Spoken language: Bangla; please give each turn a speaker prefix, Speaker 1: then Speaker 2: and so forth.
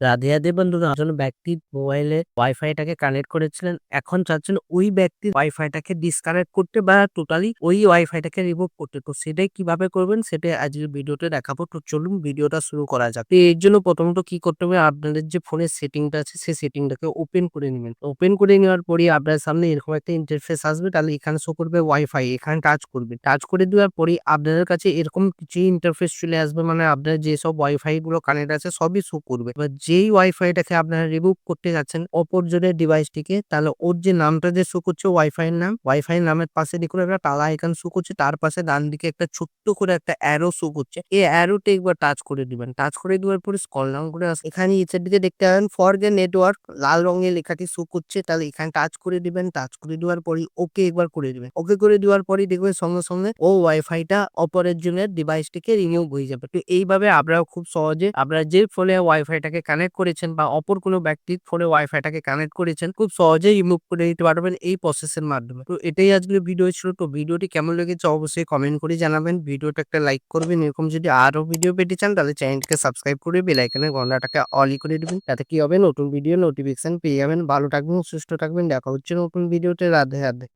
Speaker 1: রাধে, রাধে বন্ধুরা। একজন ব্যক্তির মোবাইলে ওয়াইফাইটাকে কানেক্ট করেছিলেন। এখন চাচ্ছেন ওই ব্যক্তির ওয়াইফাইটাকে ডিসকানেক্ট করতে বা টোটালি ওই ওয়াইফাইটাকে রিমুভ করতে। তো সেটাই কীভাবে করবেন সেটাই আজকের ভিডিওতে দেখাবো। তো চলুন ভিডিওটা শুরু করা যাক। এর জন্য প্রথমত কি করতে হবে আপনাদের যে ফোনের সেটিংটা আছে সেই সেটিংটাকে ওপেন করে নেবেন ওপেন করে নেওয়ার পরেই আপনার সামনে এরকম একটা ইন্টারফেস আসবে। তাহলে এখানে শো করবে ওয়াইফাই এখানে টাচ করবে টাচ করে দেওয়ার পরেই আপনাদের কাছে এরকম যে ইন্টারফেস চলে আসবে মানে আপনার যেসব ওয়াইফাই গুলো কানেক্ট আছে সবই শো করবে। এবার যেই ওয়াইফাইটাকে আপনারা রিমুভ করতে যাচ্ছেন অপরজনের ডিভাইসটিকে তাহলে ওর যে নামটা যে শো করছে ওয়াইফাই নাম, ওয়াইফাই নামের পাশে দেখুন একটা তালা আইকন শো করছে তার পাশে ডান দিকে একটা ছোট্ট করে একটা অ্যারো শো করছে। এই অ্যারোতে একবার টাচ করে দিবেন। টাচ করে দেওয়ার পরে স্ক্রল ডাউন করে আস এখানে নিচের দিকে দেখতে পাবেন ফরগেট নেটওয়ার্ক লাল রঙের লেখাটি শো করছে তাহলে এখানে টাচ করে দিবেন। টাচ করে দেওয়ার পরেই ওকে একবার করে দিবেন। ওকে করে দেওয়ার পরেই দেখবেন সঙ্গে, সঙ্গে ও ওয়াইফাইটা অপরের জনের ডিভাইসটিকে রিমুভ হয়ে যাবে। তো এইভাবে আপনারা খুব সহজে আপনারা যে ফোনে ওয়াইফাইটাকে কানেক্ট করেছেন বা অপর কোনো ব্যক্তির ফোনে ওয়াইফাইটাকে কানেক্ট করেছেন খুব সহজেই রিমুভ করে দিতে পারবেন এই প্রসেসের মাধ্যমে। তো এটাই আজকের ভিডিও ছিল। তো ভিডিওটি কেমন লেগেছে অবশ্যই কমেন্ট করে জানাবেন। ভিডিওটা একটা লাইক করবেন। এরকম যদি আরও ভিডিও পেতে চান তাহলে চ্যানেলটিকে সাবস্ক্রাইব করে বেল আইকনের ঘন্টাটাকে অলই করে দিবেন। তাতে কি হবে নতুন ভিডিও নোটিফিকেশন পেয়ে যাবেন। ভালো থাকবেন, সুস্থ থাকবেন। দেখা হচ্ছে নতুন ভিডিওতে। রাধে, রাধে।